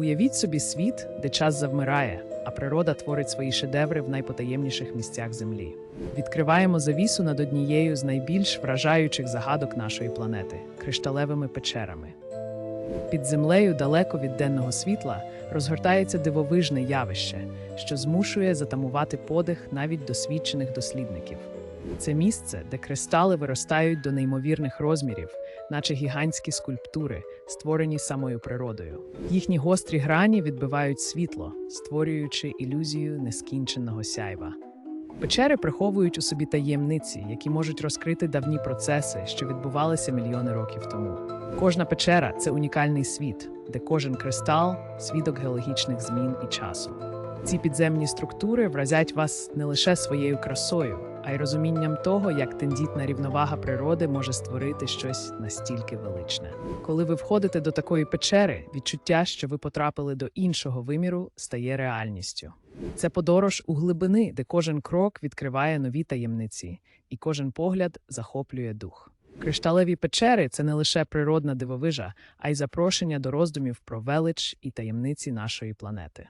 Уявіть собі світ, де час завмирає, а природа творить свої шедеври в найпотаємніших місцях землі. Відкриваємо завісу над однією з найбільш вражаючих загадок нашої планети кришталевими печерами. Під землею, далеко від денного світла, розгортається дивовижне явище, що змушує затамувати подих навіть досвідчених дослідників. Це місце, де кристали виростають до неймовірних розмірів, наче гігантські скульптури, створені самою природою. Їхні гострі грані відбивають світло, створюючи ілюзію нескінченого сяйва. Печери приховують у собі таємниці, які можуть розкрити давні процеси, що відбувалися мільйони років тому. Кожна печера це унікальний світ, де кожен кристал свідок геологічних змін і часу. Ці підземні структури вразять вас не лише своєю красою, а й розумінням того, як тендітна рівновага природи може створити щось настільки величне. Коли ви входите до такої печери, відчуття, що ви потрапили до іншого виміру, стає реальністю. Це подорож у глибини, де кожен крок відкриває нові таємниці, і кожен погляд захоплює дух. Кришталеві печери це не лише природна дивовижа, а й запрошення до роздумів про велич і таємниці нашої планети.